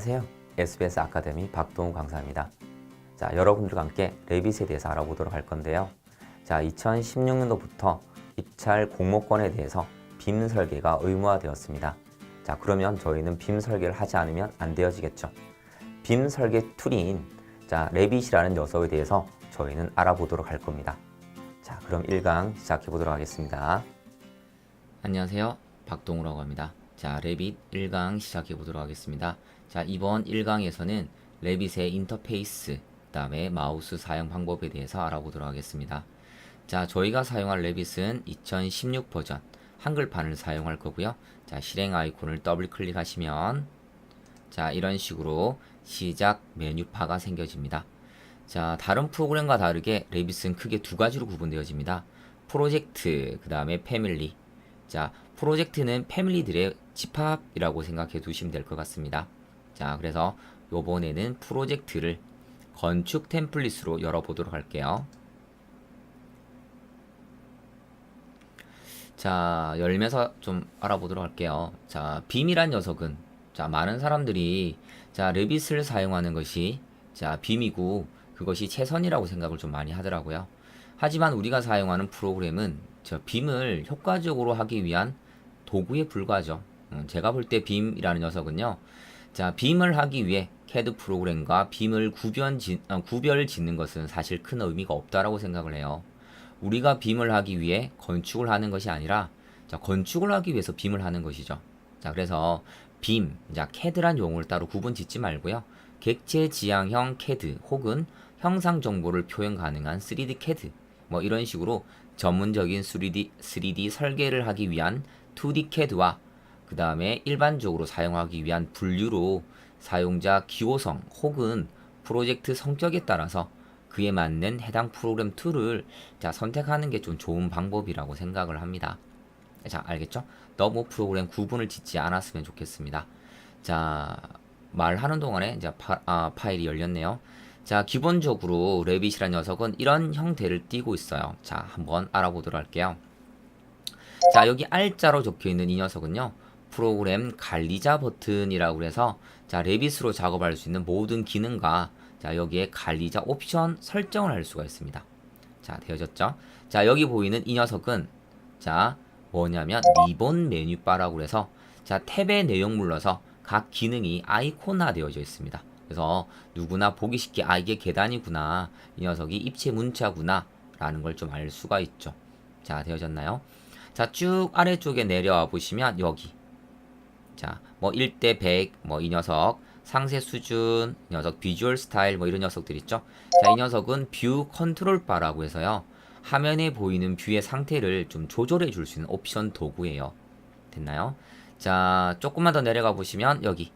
안녕하세요. SBS 아카데미 박동우 강사입니다. 자, 여러분들과 함께 레빗에 대해서 알아보도록 할 건데요. 자, 2016년도부터 입찰 공모권에 대해서 빔 설계가 의무화되었습니다. 자, 그러면 저희는 빔 설계를 하지 않으면 안 되어지겠죠. 빔 설계 툴인 자, 레빗이라는 녀석에 대해서 저희는 알아보도록 할 겁니다. 자, 그럼 1강 시작해 보도록 하겠습니다. 안녕하세요. 박동우라고 합니다. 자, 레빗 1강 시작해 보도록 하겠습니다. 자, 이번 1강에서는 레빗의 인터페이스, 그 다음에 마우스 사용 방법에 대해서 알아보도록 하겠습니다. 자, 저희가 사용할 레빗은 2016 버전 한글판을 사용할 거고요. 자, 실행 아이콘을 더블 클릭하시면 자, 이런 식으로 시작 메뉴파가 생겨집니다. 자, 다른 프로그램과 다르게 레빗은 크게 두 가지로 구분되어집니다. 프로젝트, 그 다음에 패밀리. 자, 프로젝트는 패밀리들의 집합이라고 생각해 두시면 될 것 같습니다. 자, 그래서 요번에는 프로젝트를 건축 템플릿으로 열어보도록 할게요. 자, 열면서 좀 알아보도록 할게요. 자, 빔이란 녀석은 자, 많은 사람들이 자, 레빗을 사용하는 것이 자, 빔이고 그것이 최선이라고 생각을 좀 많이 하더라고요. 하지만 우리가 사용하는 프로그램은 저 빔을 효과적으로 하기 위한 도구에 불과하죠. 음, 제가 볼 때 빔이라는 녀석은요. 자, 빔을 하기 위해 CAD 프로그램과 빔을 구별, 짓, 어, 구별 짓는 것은 사실 큰 의미가 없다라고 생각을 해요. 우리가 빔을 하기 위해 건축을 하는 것이 아니라 자, 건축을 하기 위해서 빔을 하는 것이죠. 자, 그래서 빔, 자, CAD란 용어를 따로 구분 짓지 말고요. 객체 지향형 CAD 혹은 형상 정보를 표현 가능한 3D CAD 뭐 이런 식으로 전문적인 3D, 3D 설계를 하기 위한 2D CAD와 그 다음에 일반적으로 사용하기 위한 분류로 사용자 기호성 혹은 프로젝트 성격에 따라서 그에 맞는 해당 프로그램 툴을 자, 선택하는 게 좀 좋은 방법이라고 생각을 합니다. 자, 알겠죠? 너무 프로그램 구분을 짓지 않았으면 좋겠습니다. 자, 말하는 동안에 이제 파, 아, 파일이 열렸네요. 자, 기본적으로 레빗이라는 녀석은 이런 형태를 띠고 있어요. 자, 한번 알아보도록 할게요. 자, 여기 R자로 적혀 있는 이 녀석은요. 프로그램 관리자 버튼이라고 해서 자, 레빗으로 작업할 수 있는 모든 기능과 자, 여기에 관리자 옵션 설정을 할 수가 있습니다. 자, 되어졌죠? 자, 여기 보이는 이 녀석은 자, 뭐냐면 리본 메뉴바라고 해서 자, 탭의 내용 눌러서 각 기능이 아이콘화 되어져 있습니다. 그래서 누구나 보기 쉽게 아 이게 계단이구나 이 녀석이 입체 문자구나 라는 걸 좀 알 수가 있죠 자 되어졌나요 자 쭉 아래쪽에 내려와 보시면 여기. 자 뭐 1대 100 뭐 이 녀석 상세 수준 이 녀석 비주얼 스타일 뭐 이런 녀석들 있죠? 자 이 녀석은 뷰 컨트롤 바라고 해서요. 화면에 보이는 뷰의 상태를 좀 조절해 줄 수 있는 옵션 도구예요. 됐나요? 자 조금만 더 내려가 보시면 여기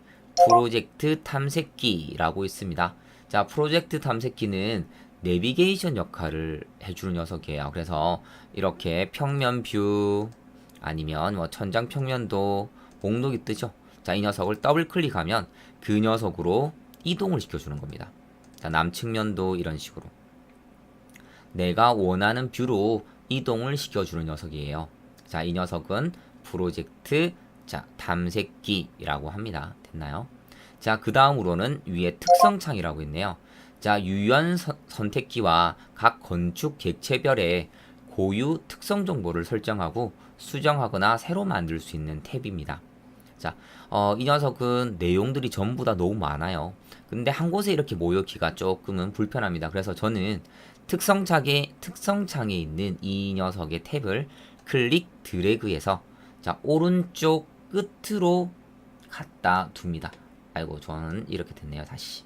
프로젝트 탐색기라고 있습니다. 자, 프로젝트 탐색기는 내비게이션 역할을 해주는 녀석이에요. 그래서 이렇게 평면 뷰 아니면 뭐 천장 평면도 목록이 뜨죠. 자, 이 녀석을 더블 클릭하면 그 녀석으로 이동을 시켜주는 겁니다. 자, 남측면도 이런 식으로. 내가 원하는 뷰로 이동을 시켜주는 녀석이에요. 자, 이 녀석은 프로젝트 자, 탐색기라고 합니다. 됐나요? 자, 그 다음으로는 위에 특성창이라고 있네요. 자, 유연 선, 선택기와 각 건축 객체별의 고유 특성 정보를 설정하고 수정하거나 새로 만들 수 있는 탭입니다. 자, 어, 이 녀석은 내용들이 전부 다 너무 많아요. 근데 한 곳에 이렇게 모여기가 조금은 불편합니다. 그래서 저는 특성창에, 특성창에 있는 이 녀석의 탭을 클릭 드래그해서 자, 오른쪽 끝으로 갖다 둡니다. 아이고 저는 이렇게 됐네요 다시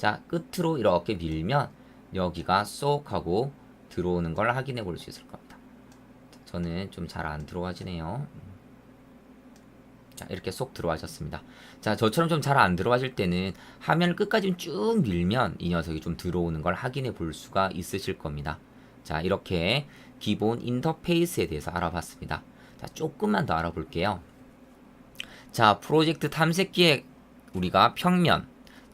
자 끝으로 이렇게 밀면 여기가 쏙 하고 들어오는 걸 확인해 볼 수 있을 겁니다. 저는 좀 잘 안 들어와지네요. 자 이렇게 쏙 들어와졌습니다. 자 저처럼 좀 잘 안 들어와질 때는 화면을 끝까지 쭉 밀면 이 녀석이 좀 들어오는 걸 확인해 볼 수가 있으실 겁니다. 자 이렇게 기본 인터페이스에 대해서 알아봤습니다. 자 조금만 더 알아볼게요. 자, 프로젝트 탐색기에 우리가 평면,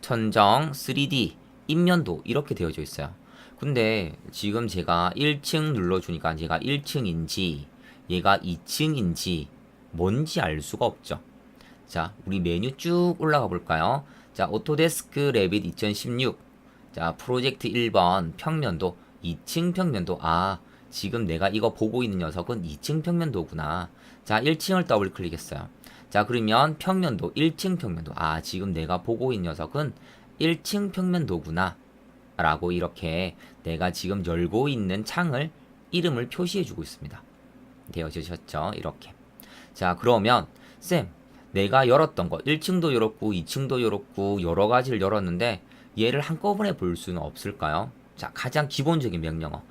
천정, 3D, 인면도 이렇게 되어져 있어요. 근데 지금 제가 1층 눌러주니까 제가 1층인지 얘가 2층인지 뭔지 알 수가 없죠. 자, 우리 메뉴 쭉 올라가 볼까요? 자, 오토데스크 레빗 2016. 자, 프로젝트 1번 평면도 2층 평면도. 아, 지금 내가 이거 보고 있는 녀석은 2층 평면도구나. 자, 1층을 더블 클릭했어요. 자, 그러면 평면도 1층 평면도. 아, 지금 내가 보고 있는 녀석은 1층 평면도구나. 라고 이렇게 내가 지금 열고 있는 창을 이름을 표시해 주고 있습니다. 되어지셨죠? 이렇게. 자, 그러면 쌤, 내가 열었던 거 1층도 열었고 2층도 열었고 여러 가지를 열었는데 얘를 한꺼번에 볼 수는 없을까요? 자, 가장 기본적인 명령어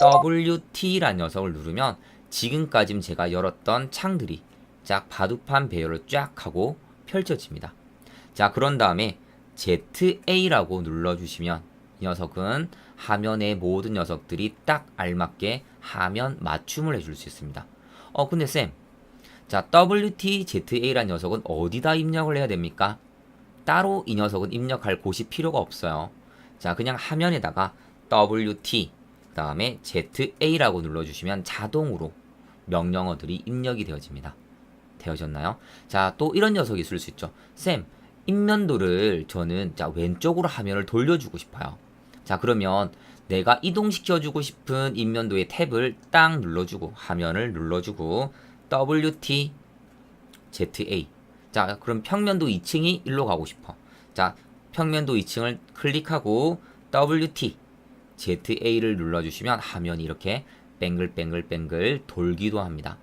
WT라는 녀석을 누르면 지금까지 제가 열었던 창들이 쫙 바둑판 배열을 쫙 하고 펼쳐집니다. 자, 그런 다음에 ZA라고 눌러주시면 이 녀석은 화면의 모든 녀석들이 딱 알맞게 화면 맞춤을 해줄 수 있습니다. 어, 근데 쌤, 자, WTZA라는 녀석은 어디다 입력을 해야 됩니까? 따로 이 녀석은 입력할 곳이 필요가 없어요. 자, 그냥 화면에다가 WT, 그 다음에 ZA라고 눌러주시면 자동으로 명령어들이 입력이 되어집니다. 되어졌나요? 자, 또 이런 녀석이 있을 수 있죠. 쌤, 입면도를 저는 자, 왼쪽으로 화면을 돌려주고 싶어요. 자, 그러면 내가 이동시켜주고 싶은 입면도의 탭을 딱 눌러주고, 화면을 눌러주고, WT, ZA. 자, 그럼 평면도 2층이 일로 가고 싶어. 자, 평면도 2층을 클릭하고, WT, ZA를 눌러주시면 화면이 이렇게 뱅글뱅글뱅글 돌기도 합니다.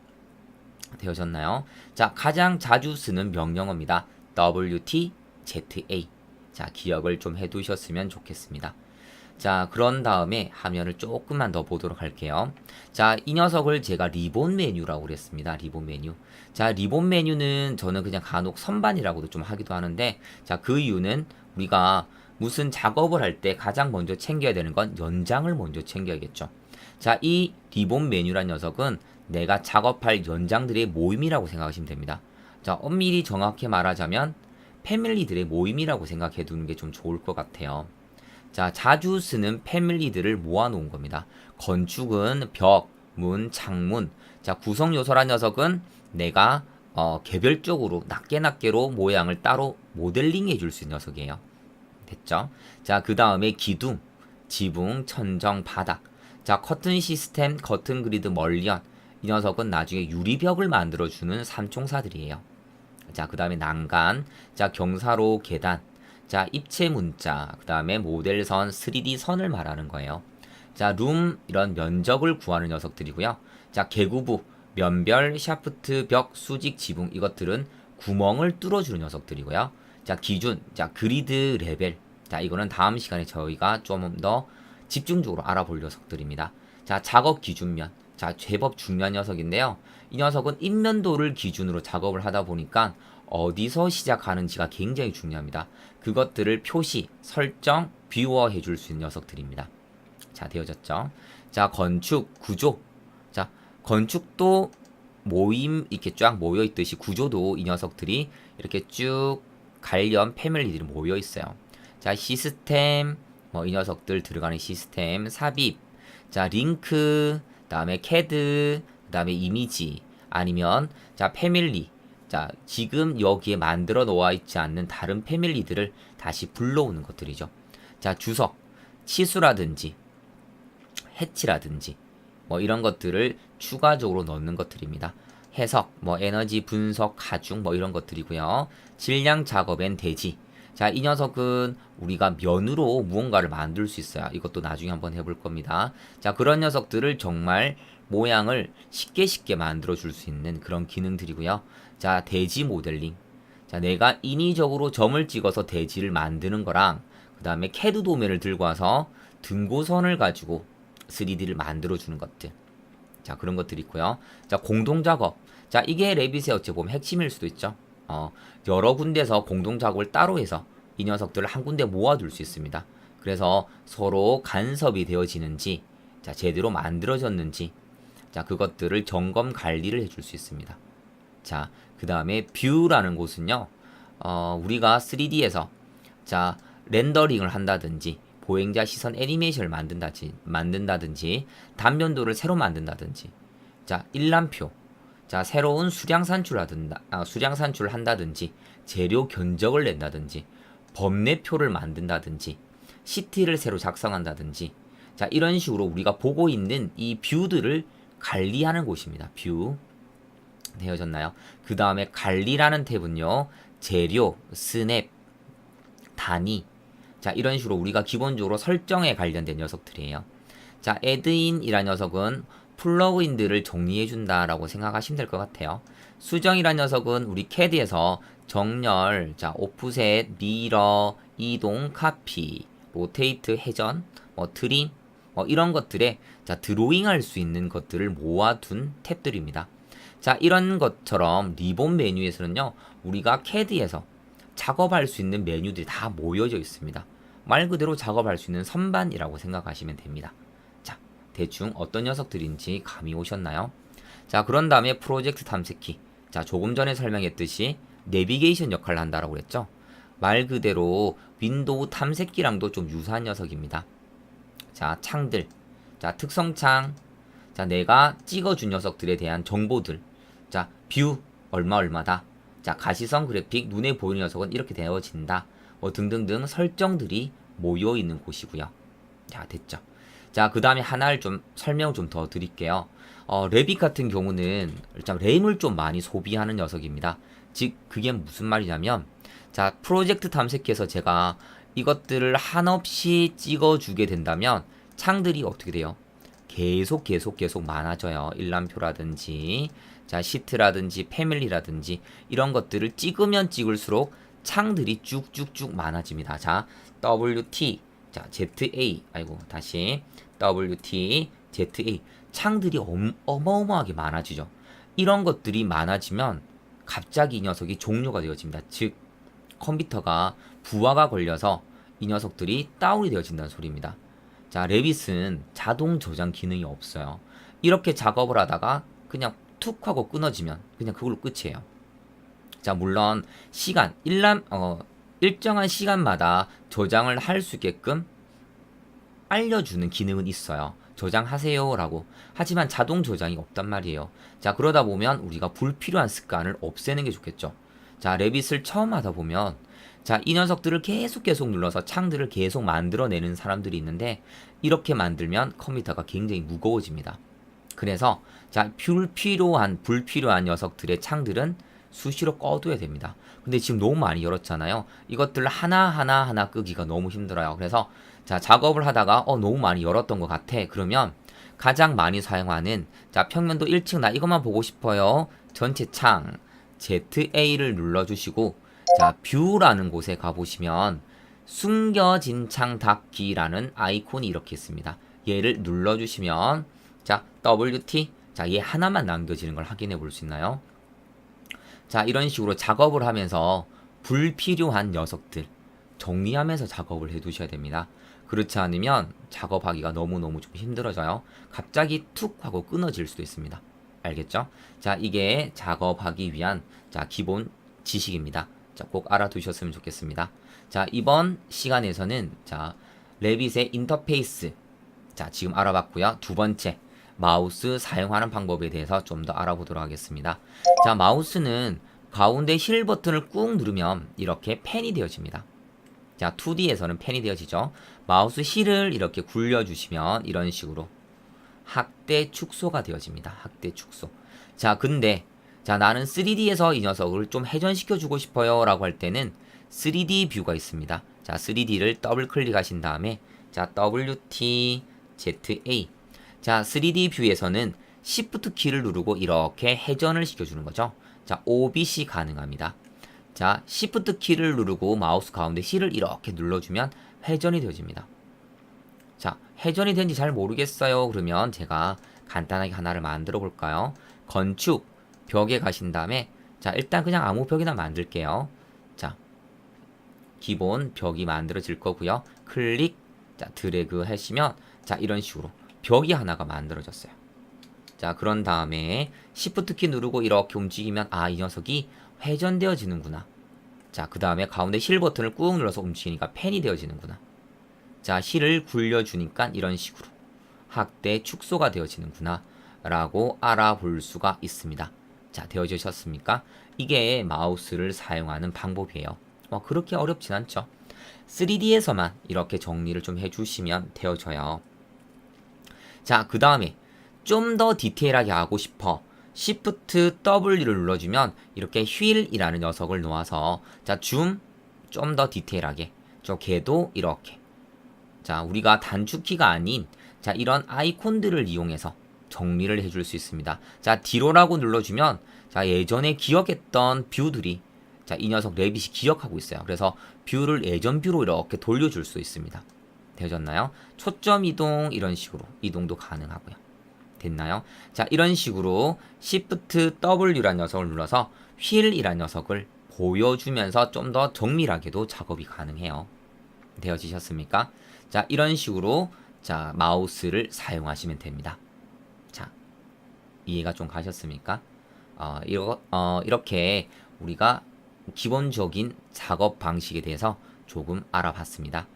되어졌나요? 자, 가장 자주 쓰는 명령어입니다. WT, ZA. 자, 기억을 좀 해두셨으면 좋겠습니다. 자, 그런 다음에 화면을 조금만 더 보도록 할게요. 자, 이 녀석을 제가 리본 메뉴라고 그랬습니다. 리본 메뉴. 자, 리본 메뉴는 저는 그냥 간혹 선반이라고도 좀 하기도 하는데, 자, 그 이유는 우리가 무슨 작업을 할 때 가장 먼저 챙겨야 되는 건 연장을 먼저 챙겨야겠죠. 자, 이 리본 메뉴란 녀석은 내가 작업할 연장들의 모임이라고 생각하시면 됩니다. 자, 엄밀히 정확히 말하자면 패밀리들의 모임이라고 생각해 두는 게 좀 좋을 것 같아요. 자, 자주 쓰는 패밀리들을 모아 놓은 겁니다. 건축은 벽, 문, 창문. 자, 구성 요소란 녀석은 내가 어, 개별적으로 낱개 낱개로 모양을 따로 모델링 해줄 수 있는 녀석이에요. 됐죠? 자, 그 다음에 기둥, 지붕, 천정, 바닥. 자, 커튼 시스템, 커튼 그리드, 멀리언. 이 녀석은 나중에 유리벽을 만들어주는 삼총사들이에요. 자, 그 다음에 난간, 자, 경사로 계단, 자, 입체 문자, 그 다음에 모델선, 3D 선을 말하는 거예요. 자, 룸, 이런 면적을 구하는 녀석들이고요. 자, 개구부, 면별, 샤프트, 벽, 수직, 지붕, 이것들은 구멍을 뚫어주는 녀석들이고요. 자, 기준, 자, 그리드 레벨. 자, 이거는 다음 시간에 저희가 좀 더 집중적으로 알아볼 녀석들입니다. 자, 작업 기준면. 자, 제법 중요한 녀석인데요. 이 녀석은 인면도를 기준으로 작업을 하다 보니까 어디서 시작하는지가 굉장히 중요합니다. 그것들을 표시, 설정, 뷰어 해줄 수 있는 녀석들입니다. 자, 되어졌죠? 자, 건축, 구조. 자, 건축도 모임 이렇게 쫙 모여 있듯이 구조도 이 녀석들이 이렇게 쭉 관련 패밀리들이 모여 있어요. 자, 시스템, 뭐 이 녀석들 들어가는 시스템, 삽입, 자, 링크, 다음에 캐드, 그 다음에 이미지, 아니면 자, 패밀리. 자, 지금 여기에 만들어 놓아 있지 않는 다른 패밀리들을 다시 불러오는 것들이죠. 자, 주석, 치수라든지 해치라든지 뭐 이런 것들을 추가적으로 넣는 것들입니다. 해석, 뭐 에너지 분석, 가중 뭐 이런 것들이고요. 질량 작업엔 대지. 자, 이 녀석은 우리가 면으로 무언가를 만들 수 있어요. 이것도 나중에 한번 해볼 겁니다. 자, 그런 녀석들을 정말 모양을 쉽게 쉽게 만들어 줄 수 있는 그런 기능들이고요. 자, 대지 모델링. 자, 내가 인위적으로 점을 찍어서 대지를 만드는 거랑 그 다음에 캐드 도면을 들고 와서 등고선을 가지고 3D를 만들어 주는 것들. 자, 그런 것들이 있고요. 자, 공동 작업. 자, 이게 레빗의 어찌 보면 핵심일 수도 있죠. 어, 여러 군데서 공동 작업을 따로 해서 이 녀석들을 한 군데 모아둘 수 있습니다. 그래서 서로 간섭이 되어지는지, 자, 제대로 만들어졌는지, 자, 그것들을 점검 관리를 해줄 수 있습니다. 자, 그 다음에 뷰라는 곳은요, 어, 우리가 3D에서 자, 렌더링을 한다든지, 보행자 시선 애니메이션을 만든다지, 만든다든지, 단면도를 새로 만든다든지, 자, 일람표, 자, 새로운 수량 산출하든다, 아, 수량 산출을 한다든지, 재료 견적을 낸다든지, 법내표를 만든다든지, 시티를 새로 작성한다든지, 자, 이런 식으로 우리가 보고 있는 이 뷰들을 관리하는 곳입니다. 뷰. 되어졌나요? 그 다음에 관리라는 탭은요, 재료, 스냅, 단위. 자, 이런 식으로 우리가 기본적으로 설정에 관련된 녀석들이에요. 자, 애드인이라는 녀석은 플러그인들을 정리해준다라고 생각하시면 될 것 같아요. 수정이라는 녀석은 우리 CAD에서 정렬, 자, 오프셋, 미러, 이동, 카피, 로테이트, 회전, 뭐 트림, 뭐 이런 것들에 자, 드로잉할 수 있는 것들을 모아둔 탭들입니다. 자, 이런 것처럼 리본 메뉴에서는요, 우리가 CAD에서 작업할 수 있는 메뉴들이 다 모여져 있습니다. 말 그대로 작업할 수 있는 선반이라고 생각하시면 됩니다. 자, 대충 어떤 녀석들인지 감이 오셨나요? 자, 그런 다음에 프로젝트 탐색키. 자, 조금 전에 설명했듯이 내비게이션 역할을 한다라고 그랬죠? 말 그대로 윈도우 탐색기랑도 좀 유사한 녀석입니다. 자, 창들. 자, 특성창. 자, 내가 찍어준 녀석들에 대한 정보들. 자, 뷰 얼마 얼마다. 자, 가시성 그래픽 눈에 보이는 녀석은 이렇게 되어진다. 뭐 등등등 설정들이 모여 있는 곳이고요. 자, 됐죠. 자, 그 다음에 하나를 좀 설명 좀 더 드릴게요. 어, 레빗 같은 경우는 일단 램을 좀 많이 소비하는 녀석입니다. 즉, 그게 무슨 말이냐면, 자, 프로젝트 탐색해서 제가 이것들을 한없이 찍어주게 된다면, 창들이 어떻게 돼요? 계속 계속 계속 많아져요. 일람표라든지, 자, 시트라든지, 패밀리라든지, 이런 것들을 찍으면 찍을수록 창들이 쭉쭉쭉 많아집니다. 자, WT, 자, ZA, 아이고, 다시, WT, ZA. 창들이 엄, 어마어마하게 많아지죠. 이런 것들이 많아지면 갑자기 이 녀석이 종료가 되어집니다. 즉, 컴퓨터가 부하가 걸려서 이 녀석들이 다운이 되어진다는 소리입니다. 자, 레빗은 자동 저장 기능이 없어요. 이렇게 작업을 하다가 그냥 툭 하고 끊어지면 그냥 그걸로 끝이에요. 자, 물론 시간, 일람, 어, 일정한 시간마다 저장을 할 수 있게끔 알려주는 기능은 있어요. 저장하세요 라고. 하지만 자동 저장이 없단 말이에요. 자, 그러다 보면 우리가 불필요한 습관을 없애는 게 좋겠죠. 자, 레빗을 처음 하다 보면 자, 이 녀석들을 계속 계속 눌러서 창들을 계속 만들어내는 사람들이 있는데 이렇게 만들면 컴퓨터가 굉장히 무거워집니다. 그래서 자, 불필요한 불필요한 녀석들의 창들은 수시로 꺼둬야 됩니다. 근데 지금 너무 많이 열었잖아요. 이것들 하나하나 하나 끄기가 너무 힘들어요. 그래서 자, 작업을 하다가 어 너무 많이 열었던 것 같아. 그러면 가장 많이 사용하는 자, 평면도 1층 나 이것만 보고 싶어요. 전체 창 ZA를 눌러 주시고 자, 뷰라는 곳에 가 보시면 숨겨진 창 닫기라는 아이콘이 이렇게 있습니다. 얘를 눌러 주시면 자, WT 자, 얘 하나만 남겨지는 걸 확인해 볼 수 있나요? 자, 이런 식으로 작업을 하면서 불필요한 녀석들 정리하면서 작업을 해 두셔야 됩니다. 그렇지 않으면 작업하기가 너무너무 좀 힘들어져요. 갑자기 툭 하고 끊어질 수도 있습니다. 알겠죠? 자, 이게 작업하기 위한 자, 기본 지식입니다. 자, 꼭 알아두셨으면 좋겠습니다. 자, 이번 시간에서는 자, 레빗의 인터페이스 자, 지금 알아봤고요. 두 번째, 마우스 사용하는 방법에 대해서 좀 더 알아보도록 하겠습니다. 자, 마우스는 가운데 힐 버튼을 꾹 누르면 이렇게 펜이 되어집니다. 자, 2D에서는 펜이 되어지죠. 마우스 힐을 이렇게 굴려주시면 이런 식으로 학대 축소가 되어집니다. 학대 축소. 자, 근데 자, 나는 3D에서 이 녀석을 좀 회전시켜 주고 싶어요 라고 할 때는 3D 뷰가 있습니다. 자, 3D를 더블 클릭하신 다음에 자, WT ZA 자, 3D 뷰에서는 Shift 키를 누르고 이렇게 회전을 시켜주는 거죠. 자, OBC 가능합니다. 자, Shift 키를 누르고 마우스 가운데 C를 이렇게 눌러주면 회전이 되어집니다. 자, 회전이 된지 잘 모르겠어요. 그러면 제가 간단하게 하나를 만들어 볼까요? 건축, 벽에 가신 다음에 자, 일단 그냥 아무 벽이나 만들게요. 자, 기본 벽이 만들어질 거고요. 클릭, 자, 드래그 하시면 자, 이런 식으로 벽이 하나가 만들어졌어요. 자, 그런 다음에 Shift 키 누르고 이렇게 움직이면 아, 이 녀석이 회전되어지는구나. 자, 그 다음에 가운데 힐 버튼을 꾹 눌러서 움직이니까 펜이 되어지는구나. 자, 힐을 굴려주니까 이런 식으로 학대 축소가 되어지는구나. 라고 알아볼 수가 있습니다. 자, 되어지셨습니까? 이게 마우스를 사용하는 방법이에요. 뭐 그렇게 어렵진 않죠. 3D에서만 이렇게 정리를 좀 해주시면 되어져요. 자, 그 다음에 좀 더 디테일하게 하고 싶어. Shift W를 눌러주면 이렇게 휠이라는 녀석을 놓아서 자, 줌 좀 더 디테일하게. 저 걔도 이렇게. 자, 우리가 단축키가 아닌 자, 이런 아이콘들을 이용해서 정리를 해줄 수 있습니다. 자, 뒤로라고 눌러주면 자, 예전에 기억했던 뷰들이 자, 이 녀석 레빗이 기억하고 있어요. 그래서 뷰를 예전 뷰로 이렇게 돌려줄 수 있습니다. 되어졌나요? 초점 이동 이런 식으로 이동도 가능하고요. 됐나요? 자, 이런 식으로 Shift W란 녀석을 눌러서 휠이란 녀석을 보여주면서 좀 더 정밀하게도 작업이 가능해요. 되어지셨습니까? 자, 이런 식으로 자, 마우스를 사용하시면 됩니다. 자, 이해가 좀 가셨습니까? 어, 이러, 어, 이렇게 우리가 기본적인 작업 방식에 대해서 조금 알아봤습니다.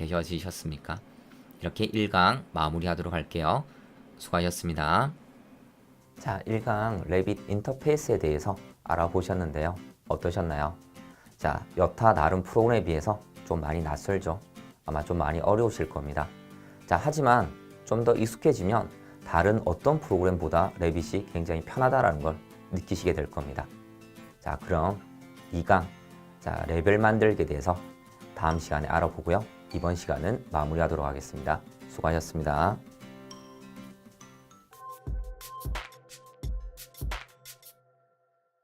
되셔지셨습니까? 이렇게 1강 마무리하도록 할게요. 수고하셨습니다. 자, 1강 레빗 인터페이스에 대해서 알아보셨는데요. 어떠셨나요? 자, 여타 다른 프로그램에 비해서 좀 많이 낯설죠? 아마 좀 많이 어려우실 겁니다. 자, 하지만 좀 더 익숙해지면 다른 어떤 프로그램보다 레빗이 굉장히 편하다라는 걸 느끼시게 될 겁니다. 자, 그럼 2강, 자, 레벨 만들기에 대해서 다음 시간에 알아보고요. 이번 시간은 마무리하도록 하겠습니다. 수고하셨습니다.